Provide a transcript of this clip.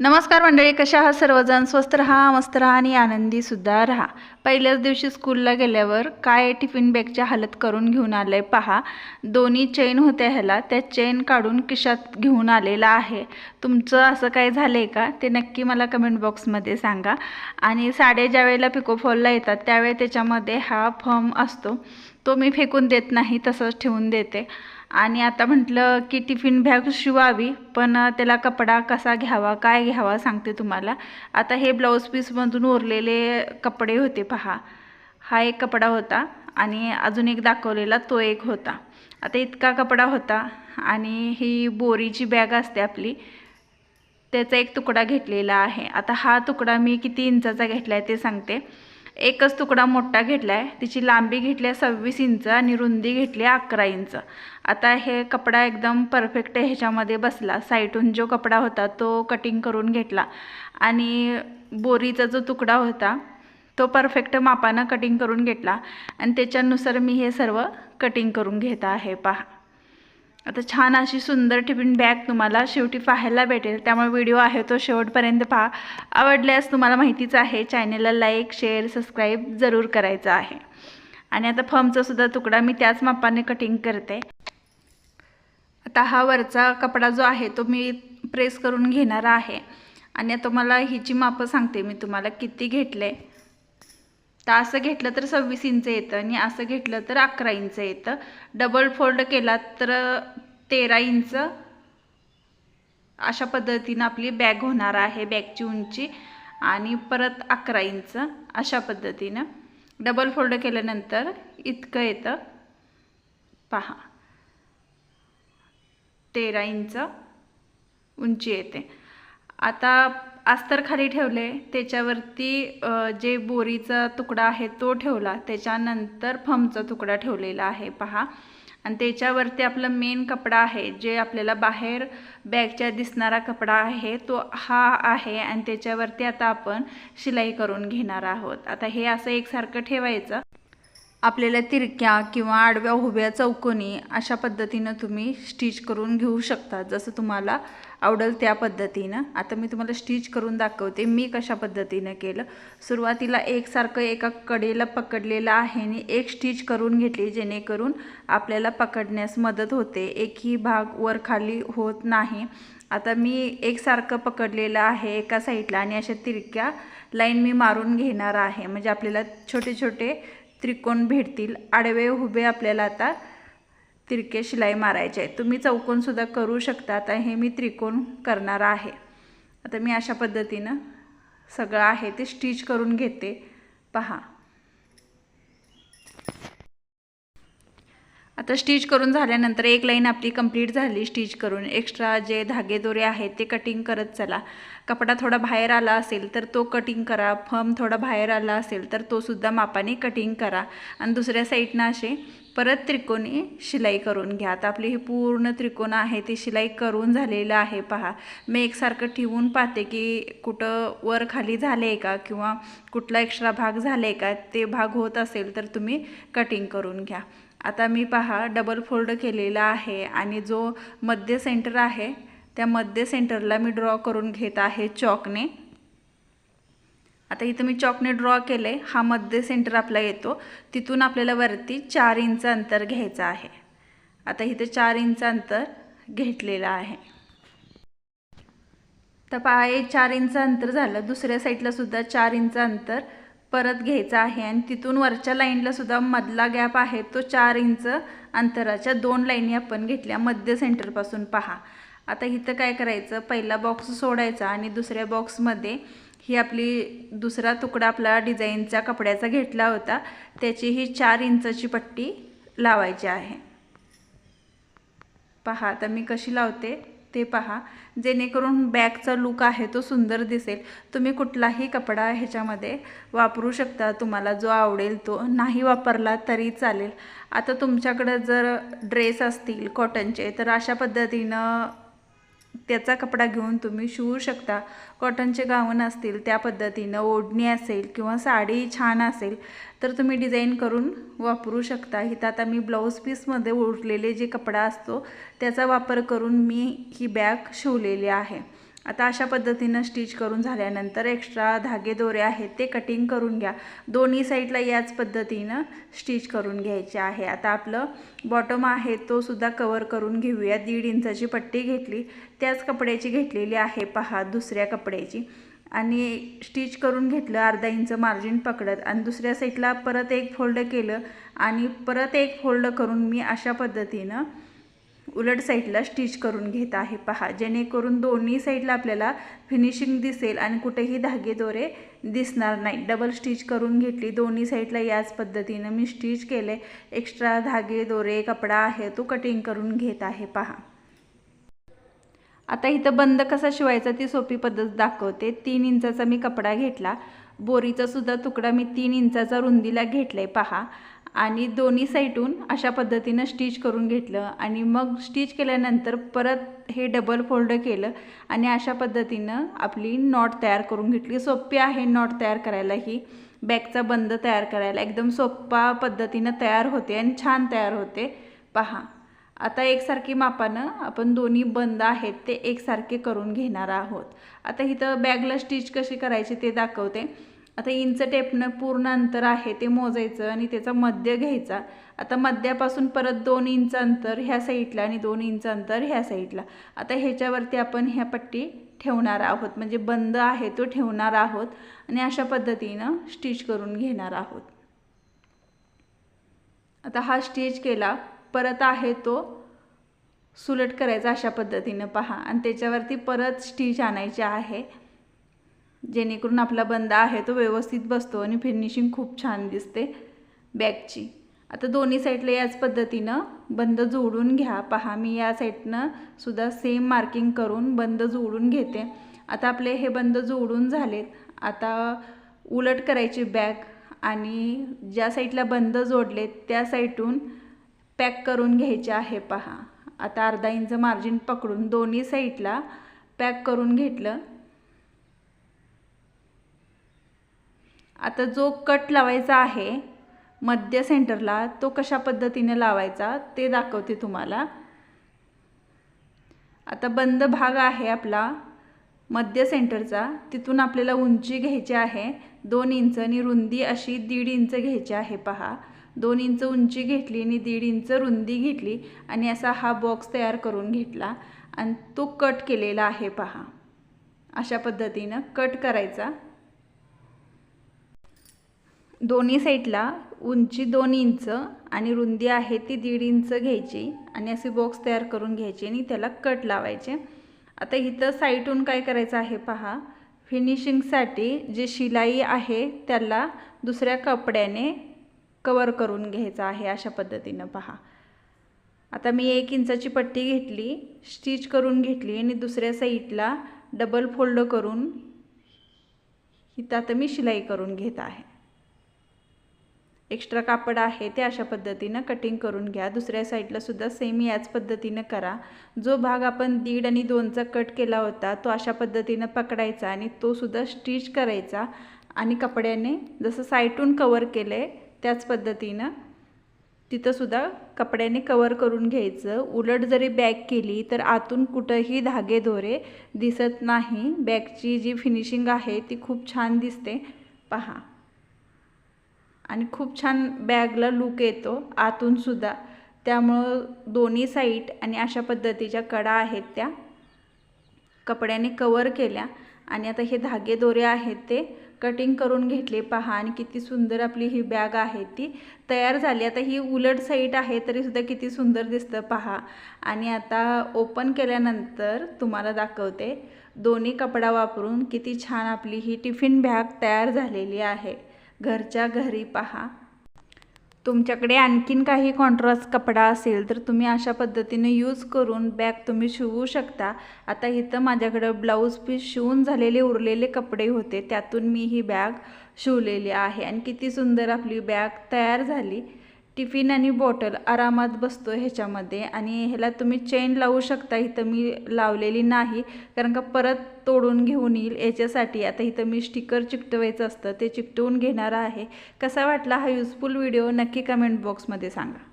नमस्कार मंडळी कशा आहात सर्वजण? स्वस्त राहा मस्त राहा आणि आनंदीसुद्धा राहा. पहिल्याच दिवशी स्कूलला गेल्यावर काय टिफिन बॅगच्या हालत करून घेऊन आलं आहे पहा. दोन्ही चेन होत्या ह्याला. त्या चेन काढून किशात घेऊन आलेला आहे. तुमचं असं काय झालं आहे का? ते नक्की मला कमेंट बॉक्समध्ये सांगा. आणि साड्या ज्या वेळेला पिकोफॉलला येतात त्यावेळी त्याच्यामध्ये हा फॉर्म असतो. तो मी फेकून देत नाही तसंच ठेवून देते. आणि आता म्हटलं की टिफिन बॅग शिवावी पण त्याला कपडा कसा घ्यावा काय घ्यावा सांगते तुम्हाला. आता हे ब्लाऊज पीसमधून उरलेले कपडे होते पहा. हा एक कपडा होता आणि अजून एक दाखवलेला तो एक होता. आता इतका कपडा होता आणि ही बोरीची बॅग असते आपली. त्याचा एक तुकडा घेतलेला आहे. आता हा तुकडा मी किती इंचाचा घेतला आहे ते सांगते. एकच तुकडा मोठा घेतला आहे तिची लांबी घेतली आहे सव्वीस इंच आणि रुंदी घेतली आहे अकरा इंच. आता हे कपडा एकदम परफेक्ट ह्याच्यामध्ये बसला. साईटून जो कपडा होता तो कटिंग करून घेतला. आणि बोरीचा जो तुकडा होता तो परफेक्ट मापानं कटिंग करून घेतला. आणि त्याच्यानुसार मी हे सर्व कटिंग करून घेत आहे. पहा. आता छान अशी सुंदर टिफिन बॅग तुम्हाला शेवटी पाहायला भेटेल. त्यामुळे व्हिडिओ आहे तो शेवटपर्यंत पहा. आवडल्यास तुम्हाला माहितीच आहे चॅनेलला लाईक शेअर सबस्क्राईब जरूर करायचं आहे. आणि आता फर्मचासुद्धा तुकडा मी त्याच मापाने कटिंग करते. आता हा वरचा कपडा जो आहे तो मी प्रेस करून घेणार आहे. आणि आता मला हिची मापं सांगते मी तुम्हाला किती घेतले. तर असं घेतलं तर सव्वीस इंच येतं आणि असं घेतलं तर अकरा इंच येतं. डबल फोल्ड केला तर तेरा इंच. अशा पद्धतीनं आपली बॅग होणार आहे बॅगची उंची. आणि परत अकरा इंच अशा पद्धतीनं. डबल फोल्ड केल्यानंतर इतकं येतं. पहा. तेरा इंच उंची येते. आता अस्तर खाली ठेवले त्याच्यावरती जे बोरीचा तुकडा आहे तो ठेवला. त्याच्यानंतर फमचा तुकडा ठेवलेला आहे पहा. आणि त्याच्यावरती आपलं मेन कपडा आहे जे आपल्याला बाहेर बॅगच्या दिसणारा कपडा आहे तो हा आहे. आणि त्याच्यावरती आता आपण शिलाई करून घेणार आहोत. आता हे असं एकसारखं ठेवायचं. आपल्याला तिरक्या किंवा आडव्या उभ्या चौकोनी अशा पद्धतीनं तुम्ही स्टिच करून घेऊ शकता जसं तुम्हाला आवडेल त्या पद्धतीनं. आता मी तुम्हाला स्टिच करून दाखवते मी कशा पद्धतीनं केलं. सुरुवातीला एकसारखं एका कडेला पकडलेलं आहे आणि एक स्टिच करून घेतली जेणेकरून आपल्याला पकडण्यास मदत होते. एकही भाग वर खाली होत नाही. आता मी एकसारखं पकडलेलं आहे एका साईडला आणि अशा तिरक्या लाईन मी मारून घेणार आहे. म्हणजे आपल्याला छोटे छोटे त्रिकोण भेटतील. आडवे उभे आपल्याला आता तिरके शिलाई मारायचे आहे तुम्ही चौकोनसुद्धा करू शकता. आता हे मी त्रिकोण करणार आहे. आता मी अशा पद्धतीनं सगळं आहे ते स्टिच करून घेते. पहा. आता स्टिच करून झाल्यानंतर एक लाईन आपली कंप्लीट झाली स्टिच करून. एक्स्ट्रा जे धागेदोरे आहेत ते कटिंग करत चला. कपडा थोडा बाहेर आला असेल तर तो कटिंग करा. फम थोडा बाहेर आला असेल तर तो सुद्धा मापाने कटिंग करा. आणि दुसऱ्या साईडनं असे परत त्रिकोणी शिलाई करून घ्या. आता आपली ही पूर्ण त्रिकोण आहे ती शिलाई करून झालेलं आहे पहा. मी एकसारखं ठेवून पाहते की कुठं वर खाली झाले आहे का किंवा कुठला एक्स्ट्रा भाग झाले का ते भाग होत असेल तर तुम्ही कटिंग करून घ्या. आता मी पहा डबल फोल्ड केलेला आहे आणि जो मध्य सेंटर आहे त्या मध्य सेंटरला मी ड्रॉ करून घेत आहे चॉकने आता इथं मी चॉकने ड्रॉ केले हा मध्य सेंटर आपला येतो. तिथून आपल्याला वरती चार इंच अंतर घ्यायचं आहे. आता इथं चार इंच अंतर घेतलेलं आहे. तर पहा हे चार इंच अंतर झालं. दुसऱ्या साईडला सुद्धा चार इंच अंतर परत घ्यायचा आहे आणि तिथून वरच्या लाईनला सुद्धा मधला गॅप आहे तो चार इंच अंतराच्या दोन लाईनी आपण घेतल्या मध्य सेंटरपासून पहा. आता इथं काय करायचं? पहिला बॉक्स सोडायचा आणि दुसऱ्या बॉक्समध्ये ही आपली दुसरा तुकडा आपला डिझाईनचा कपड्याचा घेतला होता त्याची ही चार इंचाची पट्टी लावायची आहे. पहा आता मी कशी लावते? ते पहा. जेणेकरून बॅगचा लुक आहे तो सुंदर दिसेल. तुम्ही कुठलाही कपडा ह्याच्यामध्ये वापरू शकता. तुम्हाला जो आवडेल तो. नाही वापरला तरी चालेल. आता तुमच्याकडं जर ड्रेस असतील कॉटनचे तर अशा पद्धतीनं त्याचा कपडा घेऊन तुम्ही शिवू शकता. कॉटनचे गाऊन असतील त्या पद्धतीनं ओढणी असेल किंवा साडी छान असेल तर तुम्ही डिझाईन करून वापरू शकता. इथं आता मी ब्लाऊज पीसमध्ये उरलेले जे कपडा असतो त्याचा वापर करून मी ही बॅग शिवलेली आहे. आता अशा पद्धतीनं स्टिच करून झाल्यानंतर एक्स्ट्रा धागे दोरे आहेत ते कटिंग करून घ्या. दोन्ही साईडला याच पद्धतीनं स्टिच करून घ्यायचे आहे. आता आपलं बॉटम आहे तो सुद्धा कवर करून घेऊया. दीड इंचाची पट्टी घेतली त्याच कपड्याची घेतलेली आहे. पहा दुसऱ्या कपड्याची. आणि स्टिच करून घेतलं अर्धा इंच मार्जिन पकडत. आणि दुसऱ्या साईडला परत एक फोल्ड केलं आणि परत एक फोल्ड करून मी अशा पद्धतीनं उलट साईडला स्टिच करून घेत आहे. पहा जेणेकरून दोन्ही साईडला आपल्याला फिनिशिंग दिसेल आणि कुठेही धागे दोरे दिसणार नाही. डबल स्टिच करून घेतली दोन्ही साईडला याच पद्धतीनं मी स्टिच केले. एक्स्ट्रा धागे दोरे कपडा आहे तो कटिंग करून घेत आहे. पहा. आता इथं बंद कसा शिवायचा ती सोपी पद्धत दाखवते. तीन इंचाचा मी कपडा घेतला. बोरीचा सुद्धा तुकडा मी तीन इंचाचा रुंदीला घेतला आहे पहा. आणि दोन्ही साईडून अशा पद्धतीनं स्टिच करून घेतलं आणि मग स्टिच केल्यानंतर परत हे डबल फोल्ड केलं आणि अशा पद्धतीनं आपली नॉट तयार करून घेतली. सोपी आहे नॉट तयार करायला ही बॅगचा बंद तयार करायला एकदम सोप्पा पद्धतीनं तयार होते आणि छान तयार होते. पहा आता एकसारखी मापानं आपण दोन्ही बंद आहेत ते एकसारखे करून घेणार आहोत. आता इथं बॅगला स्टिच कशी करायची ते दाखवते. आता इंच टेपनं पूर्ण अंतर आहे ते मोजायचं आणि त्याचा मध्य घ्यायचा. आता मध्यापासून परत दोन इंच अंतर ह्या साईडला आणि दोन इंच अंतर ह्या साईडला. आता ह्याच्यावरती आपण ह्या पट्टी ठेवणार आहोत. म्हणजे बंद आहे तो ठेवणार आहोत आणि अशा पद्धतीनं स्टिच करून घेणार आहोत. आता हा स्टिच केला परत आहे तो सुलट करायचा अशा पद्धतीनं पहा. आणि त्याच्यावरती परत स्टिच आणायची आहे. जेणेकरून आपला बंद आहे तो व्यवस्थित बसतो आणि फिनिशिंग खूप छान दिसते बॅगची. आता दोन्ही साईडला याच पद्धतीनं बंद जोडून घ्या. पहा मी या साईडनं सुद्धा सेम मार्किंग करून बंद जोडून घेते. आता आपले हे बंद जोडून झालेत. आता उलट करायची बॅग आणि ज्या साईडला बंद जोडलेत त्या साईडून पॅक करून घ्यायचे आहे पहा. आता अर्धा इंच मार्जिन पकडून दोन्ही साईडला पॅक करून घेतलं. आता जो कट लावायचा आहे मध्य सेंटरला तो कशा पद्धतीने लावायचा ते दाखवते तुम्हाला. आता बंद भाग आहे आपला मध्य सेंटरचा. तिथून आपल्याला उंची घ्यायची आहे. दोन इंच आणि रुंदी अशी दीड इंच घ्यायची आहे पहा. दोन इंच उंची घेतली आणि दीड इंच रुंदी घेतली आणि असा हा बॉक्स तयार करून घेतला. आणि तो कट केलेला आहे पहा. अशा पद्धतीनं कट करायचा. दोन्ही साईडला उंची दोन इंच आणि रुंदी आहे ती दीड इंच घ्यायची आणि असे बॉक्स तयार करून घ्यायचे आणि त्याला कट लावायचे. आता इथं साईटून काय करायचं आहे पहा. फिनिशिंगसाठी जी शिलाई आहे त्याला दुसऱ्या कपड्याने कवर करून घ्यायचं आहे अशा पद्धतीनं पहा. आता मी एक इंचाची पट्टी घेतली स्टिच करून घेतली आणि दुसऱ्या साईडला डबल फोल्ड करून इथं आता मी शिलाई करून घेत आहे. एक्स्ट्रा कापड आहे ते अशा पद्धतीनं कटिंग करून घ्या. दुसऱ्या साईडलासुद्धा सेम याच पद्धतीनं करा. जो भाग आपण दीड आणि दोनचा कट केला होता तो अशा पद्धतीनं पकडायचा आणि तो सुद्धा स्टिच करायचा आणि कपड्याने जसं साईटून कवर केलं आहे त्याच पद्धतीनं तिथंसुद्धा कपड्याने कवर करून घ्यायचं. उलट जरी बॅग केली तर आतून कुठंही धागे दोरे दिसत नाही. बॅगची जी फिनिशिंग आहे ती खूप छान दिसते. पहा. आणि खूप छान बॅगला लूक येतो आतूनसुद्धा त्यामुळं दोन्ही साईड आणि अशा पद्धतीच्या कडा आहेत त्या. कपड्याने कवर केल्या. आणि आता हे धागे दोरे आहेत ते कटिंग करून घेतले. पहा आणि किती सुंदर आपली ही बॅग आहे ती. तयार झाली. आता ही उलट साईड आहे तरीसुद्धा किती सुंदर दिसतं पहा. आणि आता ओपन केल्यानंतर तुम्हाला दाखवते दोन्ही कपडा वापरून किती छान आपली ही टिफिन बॅग तयार झालेली आहे. घरच्या घरी पहा. तुमच्याकडे आणखीन काही कॉन्ट्रास्ट कपडा असेल तर तुम्ही अशा पद्धतीने यूज करून बॅग तुम्ही शिवू शकता. आता इथं माझ्याकडं ब्लाऊज पीस शिवून झालेले उरलेले कपडे होते. त्यातून मी ही बॅग शिवलेली आहे. आणि किती सुंदर आपली बॅग तयार झाली. टिफिन आणि बॉटल आरामात बसतो ह्याच्यामध्ये आणि ह्याला तुम्ही चेन लावू शकता. इथं मी लावलेली नाही कारण का परत तोडून घेऊन येईल. याच्यासाठी आता इथं मी स्टिकर चिकटवायचं असतं ते चिकटवून घेणार आहे. कसा वाटला हा युजफुल व्हिडिओ नक्की कमेंट बॉक्समध्ये सांगा.